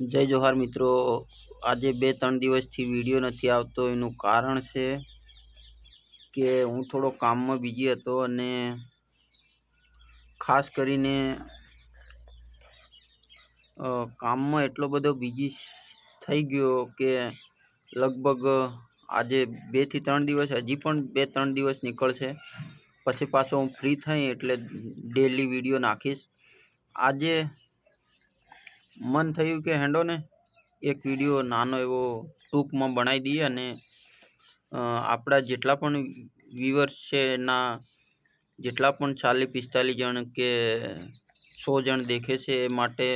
જય જોહાર મિત્રો. આજે બે ત્રણ દિવસથી વીડિયો નથી આવતો. એનું કારણ છે કે હું થોડો કામમાં બીજી હતો અને ખાસ કરીને કામમાં એટલો બધો બીજી થઈ ગયો કે લગભગ આજે બેથી ત્રણ દિવસ, હજી પણ બે ત્રણ દિવસ નીકળશે. પછી પાછો હું ફ્રી થઈ એટલે ડેલી વીડિયો નાખીશ. આજે મન થયું કે હેંડો ને, એક વીડિયો નાનો એવો ટૂંકમાં બનાવી દઈએ અને આપણા જેટલા પણ વ્યુઅર્સ છે એના જેટલા પણ ચાલીસ પિસ્તાલીસ જણ કે સો જણ દેખે છે એ માટે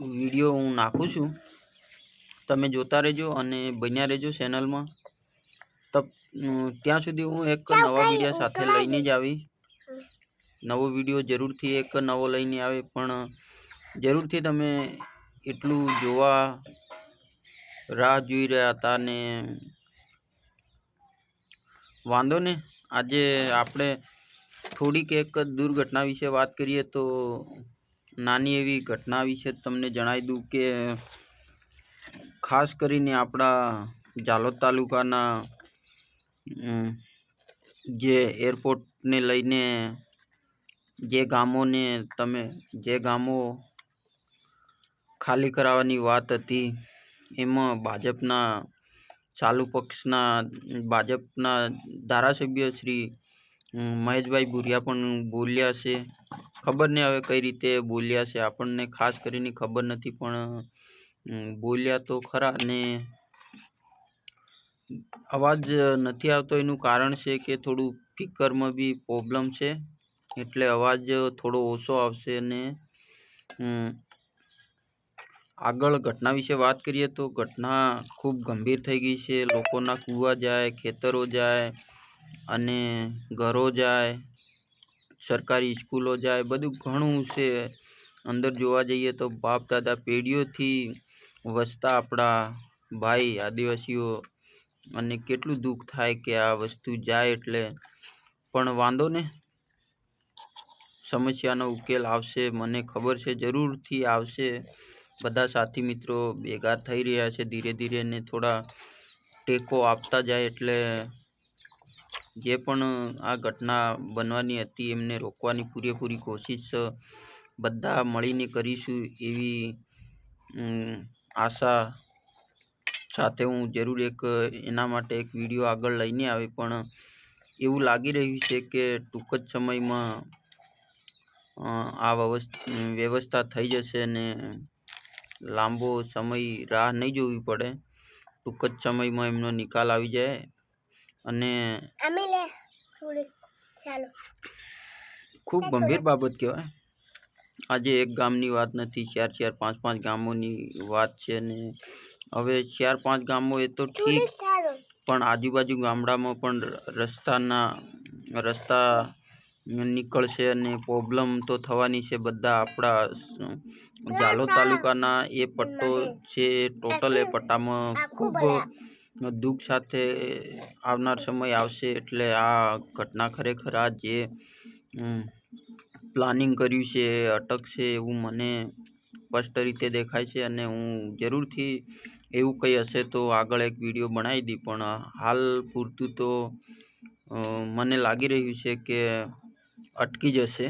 વીડિયો હું નાખું છું. તમે જોતા રહેજો અને બન્યા રહેજો ચેનલમાં તબ ત્યાં સુધી હું એક નવા વીડિયો સાથે લઈને જ આવી. નવો વીડિયો જરૂરથી એક નવો લઈને આવે, પણ જરૂરથી તમે એટલું જોવા રાહ જોઈ રહ્યા હતા ને વાંધો ને? આજે આપણે થોડીક એક દુર્ઘટના વિશે વાત કરીએ તો નાની એવી ઘટના વિશે તમને જણાવી દઉં કે ખાસ કરીને આપણા જાલોદ તાલુકાના જે એરપોર્ટને લઈને જે ગામોને તમે, જે ગામો ખાલી કરાવવાની વાત હતી, એમાં ભાજપના ચાલુ પક્ષના, ભાજપના ધારાસભ્ય શ્રી મહેશભાઈ ભુરિયા પણ બોલ્યા છે. ખબર નહીં હવે કઈ રીતે બોલ્યા છે. આપણને ખાસ કરીને ખબર નથી, પણ બોલ્યા તો ખરા ને અવાજ નથી આવતો. એનું કારણ છે કે થોડું સ્પીકરમાં બી પ્રોબ્લેમ છે. એટલે અવાજ થોડો ઓછો આવશે ને આગળ ઘટના વિશે વાત કરીએ તો ઘટના ખૂબ ગંભીર થઈ ગઈ છે. લોકોના કૂવા જાય, ખેતરો જાય અને ઘરો જાય, સરકારી સ્કૂલો જાય, બધું ઘણું છે. અંદર જોવા જઈએ તો બાપ, દાદા પેઢીઓથી વસતા આપણા ભાઈ, આદિવાસીઓ અને કેટલું દુઃખ થાય કે આ વસ્તુ જાય એટલે. પણ વાંધો ને? સમસ્યાનો ઉકેલ આવશે, મને ખબર છે, જરૂરથી આવશે. બધા સાથી મિત્રો ભેગા થઈ રહ્યા છે, ધીરે ધીરે ને થોડા ટેકો આપતા જાય એટલે જે પણ આ ઘટના બનવાની હતી એમને રોકવાની પૂરેપૂરી કોશિશ બધા મળીને કરીશું એવી આશા સાથે હું જરૂર એક એના માટે એક વીડિયો આગળ લઈને આવે. પણ એવું લાગી રહ્યું છે કે ટૂંક જ સમયમાં આ વ્યવસ- વ્યવસ્થા થઈ જશે ને લાંબો સમય રાહ નહીં જોવી પડે. ટૂંક જ સમયમાં એમનો નિકાલ આવી જાય. અને ખૂબ ગંભીર બાબત કહેવાય. આજે એક ગામની વાત નથી ચાર ચાર પાંચ પાંચ ગામોની વાત છે ને હવે ચાર પાંચ ગામો એ તો ઠીક પણ આજુબાજુ ગામડામાં પણ રસ્તાના રસ્તા નીકળશે અને પ્રોબ્લેમ તો થવાની છે બધા આપણા ઝાલો તાલુકાના એ પટ્ટો છે ટોટલ એ પટ્ટામાં ખૂબ દુઃખ સાથે આવનાર સમય આવશે એટલે આ ઘટના ખરેખર આ જે પ્લાનિંગ કર્યું છે અટકશે એવું મને સ્પષ્ટ રીતે દેખાય છે અને હું જરૂરથી એવું કંઈ હશે તો આગળ એક વીડિયો બનાવી દી પણ હાલ પૂરતું તો મને લાગી રહ્યું છે કે અટકી જશે.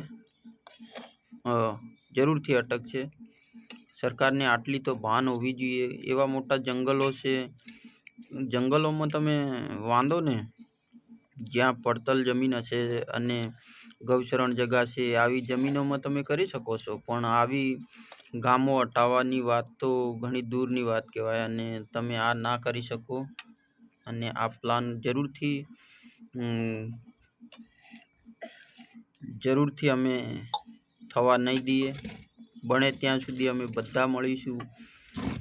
જરૂરથી અટકશે. સરકારને આટલી તો ભાન હોવી જોઈએ. એવા મોટા જંગલો છે. જંગલોમાં તમે વાંધો ને? જ્યાં પડતલ જમીન હશે અને ગૌચરણ જગા છે આવી જમીનોમાં તમે કરી શકો છો. પણ આવી ગામો હટાવવાની વાત તો ઘણી દૂરની વાત કહેવાય અને તમે આ ના કરી શકો. અને આ પ્લાન જરૂરથી જરૂરથી અમે થવા નહીં દઈએ. બને ત્યાં સુધી અમે બધા મળીશું.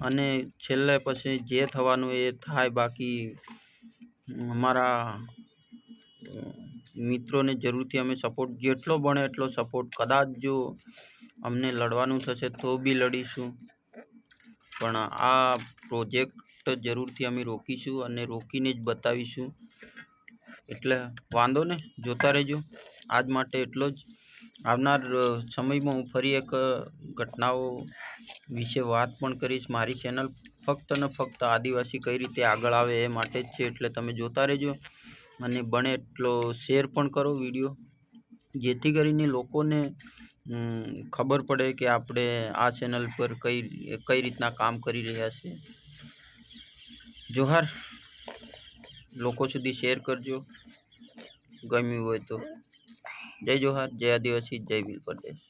અને છેલ્લે પછી જે થવાનું એ થાય, બાકી અમારા મિત્રોને જરૂરથી અમે સપોર્ટ જેટલો બને એટલો સપોર્ટ કદાચ જો અમને લડવાનું થશે તો બી લડીશું. પણ આ પ્રોજેક્ટ જરૂરથી અમે રોકીશું અને રોકીને જ બતાવીશું. એટલે વાંધો ને જોતા રહેજો. આજ માટે એટલો જ. આવનાર સમયમાં હું ફરી એક ઘટનાઓ વિશે વાત પણ કરીશ. મારી ચેનલ ફક્ત ને ફક્ત આદિવાસી કઈ રીતે આગળ આવે એ માટે જ છે, એટલે તમે જોતા રહેજો. અને બને એટલો શેર પણ કરો વીડિયો. જેથી કરીને લોકોને ખબર પડે કે આપણે આ ચેનલ પર કઈ કઈ રીતના કામ કરી રહ્યા છે. જોહાર. લોકો સુધી શેર કરજો. ગમ્યું હોય તો. જય જોહાર જય આદિવાસી જય બિલ પ્રદેશ